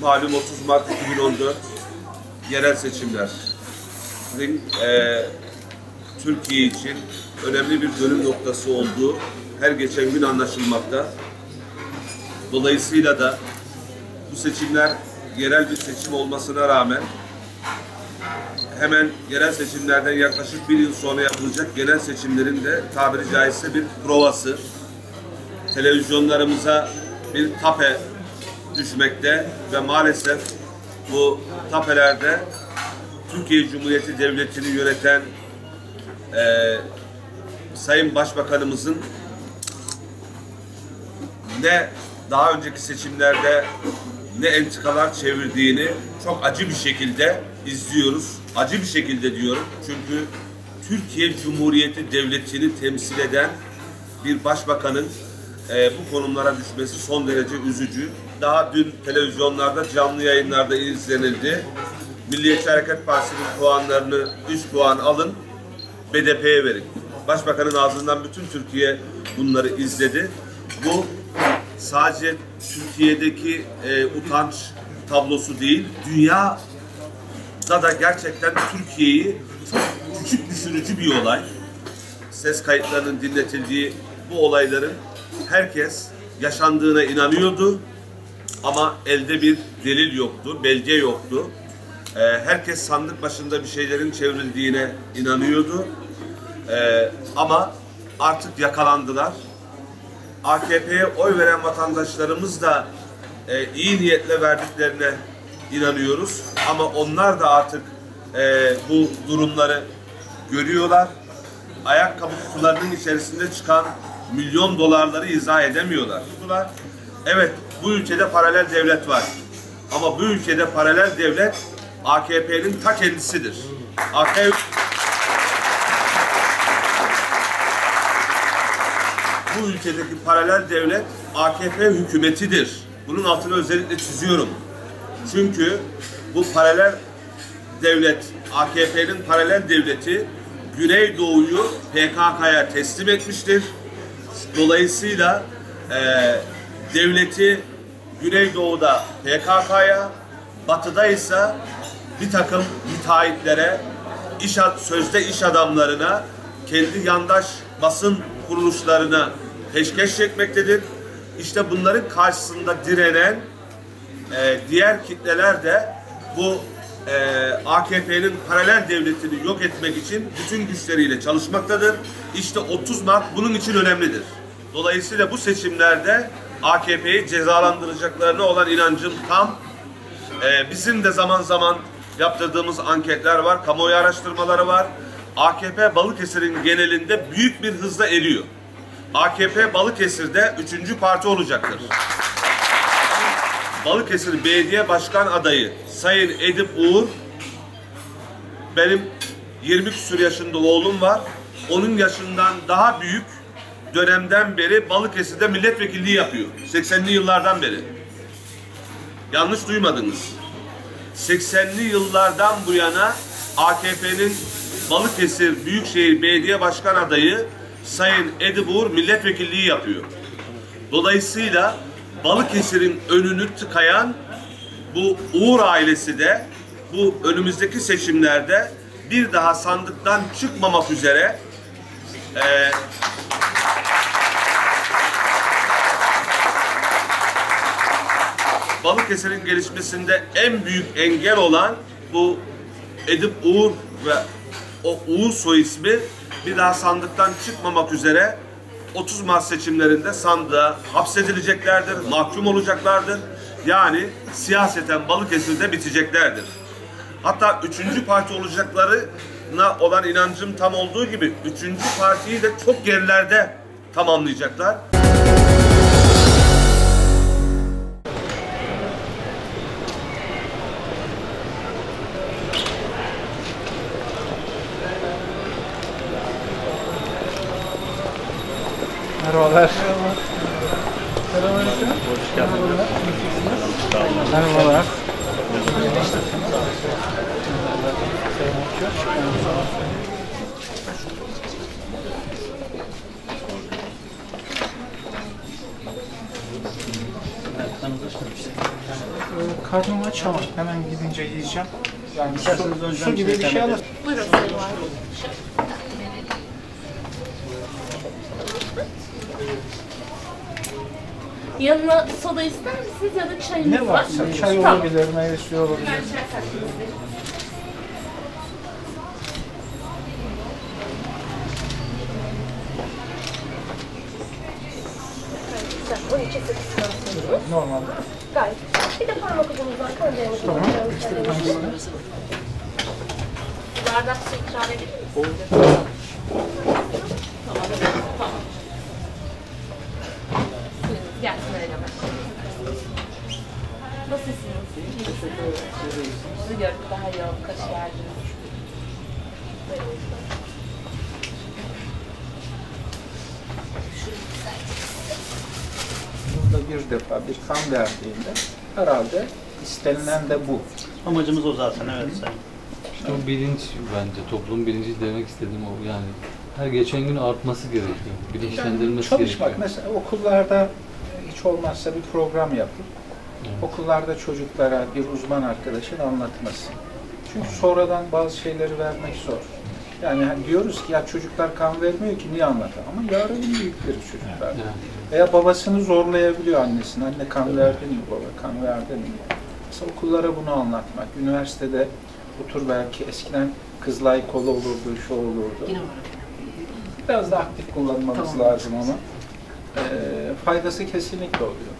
malum 30 Mart 2014 yerel seçimler. E, Türkiye için önemli bir dönüm noktası olduğu her geçen gün anlaşılmakta. Dolayısıyla da bu seçimler yerel bir seçim olmasına rağmen hemen yerel seçimlerden yaklaşık bir yıl sonra yapılacak genel seçimlerin de tabiri caizse bir provası. Televizyonlarımıza bir tape düşmekte ve maalesef bu tapelerde Türkiye Cumhuriyeti Devleti'ni yöneten e, Sayın Başbakanımızın ne daha önceki seçimlerde ne entikalar çevirdiğini çok acı bir şekilde izliyoruz. Acı bir şekilde diyorum. Çünkü Türkiye Cumhuriyeti Devleti'ni temsil eden bir başbakanın e, bu konumlara düşmesi son derece üzücü. Daha dün televizyonlarda canlı yayınlarda izlenildi. Milliyetçi Hareket Partisi'nin puanlarını 3 puan alın, BDP'ye verin. Başbakanın ağzından bütün Türkiye bunları izledi. Bu sadece Türkiye'deki e, utanç tablosu değil, dünya da gerçekten Türkiye'yi küçük düşürücü bir olay. Ses kayıtlarının dinletildiği bu olayların herkes yaşandığına inanıyordu ama elde bir delil yoktu, belge yoktu. Ee, herkes sandık başında bir şeylerin çevrildiğine inanıyordu. Ee, ama artık yakalandılar. AKP'ye oy veren vatandaşlarımız da e, iyi niyetle verdiklerine inanıyoruz. Ama onlar da artık e, bu durumları görüyorlar. Ayakkabı kutularının içerisinde çıkan milyon dolarları izah edemiyorlar. Evet bu ülkede paralel devlet var. Ama bu ülkede paralel devlet AKP'nin ta kendisidir. AKP bu ülkedeki paralel devlet AKP hükümetidir. Bunun altını özellikle çiziyorum. Çünkü bu paralel devlet, AKP'nin paralel devleti Güneydoğu'yu PKK'ya teslim etmiştir. Dolayısıyla e, devleti Güneydoğu'da PKK'ya, Batı'da ise bir takım müteahhitlere, iş, sözde iş adamlarına, kendi yandaş basın kuruluşlarına peşkeş çekmektedir. İşte bunların karşısında direnen e, diğer kitleler de bu e, AKP'nin paralel devletini yok etmek için bütün güçleriyle çalışmaktadır. İşte 30 Mart bunun için önemlidir. Dolayısıyla bu seçimlerde AKP'yi cezalandıracaklarına olan inancım tam. E, bizim de zaman zaman yaptırdığımız anketler var, kamuoyu araştırmaları var. AKP Balıkesir'in genelinde büyük bir hızla eriyor. AKP Balıkesir'de üçüncü parti olacaktır. Balıkesir Belediye Başkan adayı Sayın Edip Uğur benim 20 küsur yaşında oğlum var. Onun yaşından daha büyük dönemden beri Balıkesir'de milletvekilliği yapıyor. 80'li yıllardan beri. Yanlış duymadınız. 80'li yıllardan bu yana AKP'nin Balıkesir Büyükşehir Belediye Başkan adayı Sayın Edip Uğur milletvekilliği yapıyor. Dolayısıyla Balıkesir'in önünü tıkayan bu Uğur ailesi de bu önümüzdeki seçimlerde bir daha sandıktan çıkmamak üzere e, Balıkesir'in gelişmesinde en büyük engel olan bu Edip Uğur ve o Uğur soy ismi bir daha sandıktan çıkmamak üzere 30 Mart seçimlerinde sandığa hapsedileceklerdir, mahkum olacaklardır. Yani siyaseten Balıkesir'de biteceklerdir. Hatta üçüncü parti olacaklarına olan inancım tam olduğu gibi üçüncü partiyi de çok gerilerde tamamlayacaklar. Merhabalar. Selamünaleyküm. Hoş geldiniz. Merhabalar. Karnım aç ama hemen gidince yiyeceğim. Yani su, su gibi bir şey alır. Buyurun Sayın Valim. Yanına soda ister misiniz ya da çayınız Ne var? varsa çay Tamam. olabilir, meyve suyu olabilir. Güzel. 12 8 tansiyonunuz. Normalde. Gayet. Bir de parmak ucumuzdan kan değerimizi Tamam. İstediğin hangisini? Bir bardak su ikram edebilir misiniz? Tamam. Tamam. Sizi gördük daha iyi oldu. Yılda bir defa bir kan verdiğinde herhalde istenilen de bu. Amacımız o zaten evet sayın. İşte o bilinç bence toplum bilinci demek istediğim o yani her geçen gün artması gerekiyor. Bilinçlendirilmesi Çalışmak gerekiyor. mesela okullarda hiç olmazsa bir program yapıp Evet. okullarda çocuklara bir uzman arkadaşın anlatması. Çünkü sonradan bazı şeyleri vermek zor. Yani hani diyoruz ki ya çocuklar kan vermiyor ki niye anlatalım? Ama yarın büyükleri çocuklar. Evet. Veya babasını zorlayabiliyor annesini. Anne kan verdin mi baba, kan verdin mi? Mesela okullara bunu anlatmak. Üniversitede bu tür belki eskiden kızlay kolu olurdu, şu olurdu. Biraz da aktif kullanmamız lazım ama eee faydası kesinlikle oluyor.